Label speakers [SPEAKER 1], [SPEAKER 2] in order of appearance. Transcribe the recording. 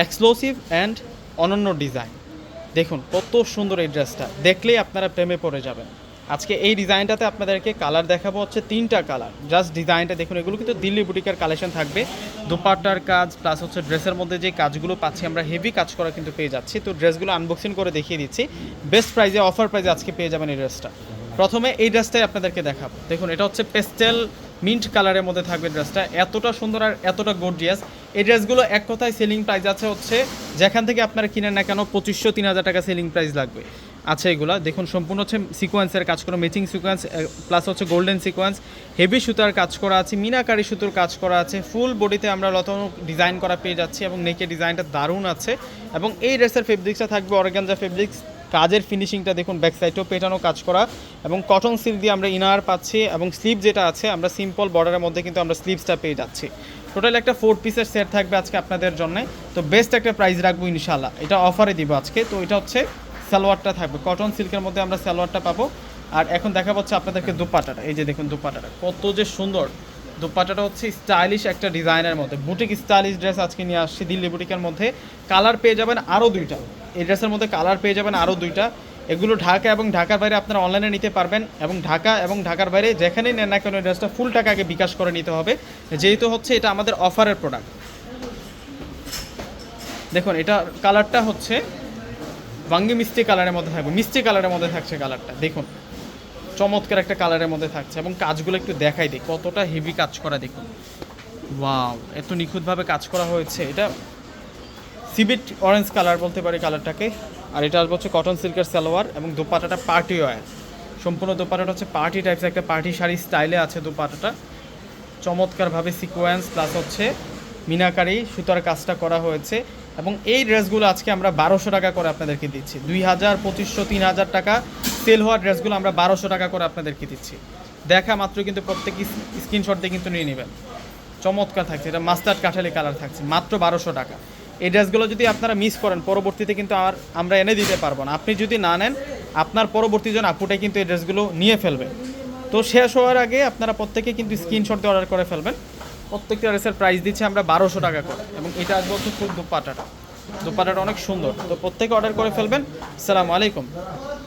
[SPEAKER 1] Exclusive and অনন্য design দেখুন, কত সুন্দর এই ড্রেসটা দেখলেই আপনারা প্রেমে পড়ে যাবেন। আজকে এই ডিজাইনটাতে আপনাদেরকে কালার দেখাবো হচ্ছে তিনটা কালার জাস্ট ডিজাইনটা দেখুন, এগুলো কিন্তু দিল্লি বুটিকের কালেকশন থাকবে। দুপাট্টার কাজ প্লাস হচ্ছে ড্রেসের মধ্যে যে কাজগুলো পাচ্ছি, আমরা হেভি কাজ করা কিন্তু পেয়ে যাচ্ছি। তো ড্রেসগুলো আনবক্সিং করে দেখিয়ে দিচ্ছি। বেস্ট প্রাইজে অফার প্রাইজে আজকে পেয়ে যাবেন এই ড্রেসটা প্রথমে এই ড্রেসটাই আপনাদেরকে দেখাবো। দেখুন, এটা হচ্ছে পেস্টেল মিন্ট কালারের মধ্যে থাকবে ড্রেসটা। এতটা সুন্দর আর এতটা গর্জিয়াস এই ড্রেসগুলো এক কথায় সেলিং প্রাইস আছে হচ্ছে, যেখান থেকে আপনারা কিনেন না কেন, পঁচিশশো, তিন হাজার টাকা সেলিং প্রাইস লাগবে। আছে এগুলা। দেখুন, সম্পূর্ণ হচ্ছে সিকোয়েন্সের কাজ করা ম্যাচিং সিকোয়েন্স প্লাস হচ্ছে গোল্ডেন সিকোয়েন্স হেভি সুতার কাজ করা আছে, মিনাকারি সুতোর কাজ করা আছে। ফুল বডিতে আমরা লতানো ডিজাইন করা পেয়ে যাচ্ছি এবং নেকের ডিজাইনটা দারুণ আছে। এবং এই ড্রেসের ফেব্রিক্সটা থাকবে অর্গানজা ফেব্রিক্স কাজের ফিনিশিংটা দেখুন ব্যাক সাইডেও পেটানো কাজ করা এবং কটন সিল্ক দিয়ে আমরা ইনার পাচ্ছি এবং স্লিভ যেটা আছে, আমরা সিম্পল বর্ডারের মধ্যে কিন্তু আমরা স্লিভসটা পেয়ে যাচ্ছি টোটাল একটা ফোর পিসের সেট থাকবে আজকে আপনাদের জন্য। তো বেস্ট একটা প্রাইস রাখব ইনশাল্লাহ এটা অফারে দিব আজকে। তো এটা হচ্ছে সালোয়ারটা থাকবে। কটন সিল্কের মধ্যে আমরা সালোয়ারটা পাবো। আর এখন দেখা পাচ্ছে আপনাদেরকে দুপাটাটা। এই যে দেখুন দুপাটাটা। কত যে সুন্দর। দুপাটাটা হচ্ছে স্টাইলিশ একটা ডিজাইনের মধ্যে। বুটিক স্টাইলিশ ড্রেস আজকে নিয়ে আসছি দিল্লি বুটিকের মধ্যে। কালার পেয়ে যাবেন আরও দুইটা। এই ড্রেসের মধ্যে কালার পেয়ে যাবেন আরও দুইটা। এগুলো ঢাকা এবং ঢাকার বাইরে আপনারা অনলাইনে নিতে পারবেন এবং ঢাকা এবং ঢাকার বাইরে যেখানেই নেন না কেন ড্রেসটা ফুল টাকা আগে বিকাশ করে নিতে হবে। যেহেতু হচ্ছে এটা আমাদের অফারের প্রোডাক্ট দেখুন, এটা কালারটা হচ্ছে বাঙ্গি মিষ্টি কালারের মধ্যে থাকবে। মিষ্টি কালারের মধ্যে থাকছে কালারটা। দেখুন, চমৎকার একটা কালারের মধ্যে থাকছে এবং কাজগুলো একটু দেখাই দিই কতটা হেভি কাজ করা দেখুন। ওয়াও এত নিখুঁতভাবে কাজ করা হয়েছে। এটা সিবিট অরেঞ্জ কালার বলতে পারি কালারটাকে আর এটা আসবে হচ্ছে কটন সিল্কের সালোয়ার এবং দোপাটাটা পার্টি ওয়ার সম্পূর্ণ দোপাটাটা হচ্ছে পার্টি টাইপস একটা পার্টি শাড়ি স্টাইলে আছে দোপাটাটা চমৎকারভাবে সিকোয়েন্স প্লাস হচ্ছে মিনাকারি সুতার কাজটা করা হয়েছে। এবং এই ড্রেসগুলো আজকে আমরা বারোশো টাকা করে আপনাদেরকে দিচ্ছি। দুই হাজার, পঁচিশশো, তিন হাজার টাকা সেল হওয়া ড্রেসগুলো আমরা বারোশো টাকা করে আপনাদেরকে দিচ্ছি। দেখা মাত্র কিন্তু প্রত্যেকই স্ক্রিনশট দিয়ে কিন্তু নিয়ে নেবেন। চমৎকার থাকছে, এটা মাস্টার্ড কাঠালি কালার থাকছে, মাত্র বারোশো টাকা। এই ড্রেসগুলো যদি আপনারা মিস করেন, পরবর্তীতে কিন্তু আর আমরা এনে দিতে পারব না। আপনি যদি না নেন, আপনার পরবর্তী জন আপুটাই কিন্তু এই ড্রেসগুলো নিয়ে ফেলবে। তো শেষ হওয়ার আগে আপনারা প্রত্যেকে কিন্তু স্ক্রিনশট দিয়ে অর্ডার করে ফেলবেন। প্রত্যেকটা ড্রেসের প্রাইস দিচ্ছে আমরা বারোশো টাকা করে এবং এটা আসবে হচ্ছে খুব দুপাটাটা। দুপাটাটা অনেক সুন্দর। তো প্রত্যেকে অর্ডার করে ফেলবেন। সালাম আলাইকুম।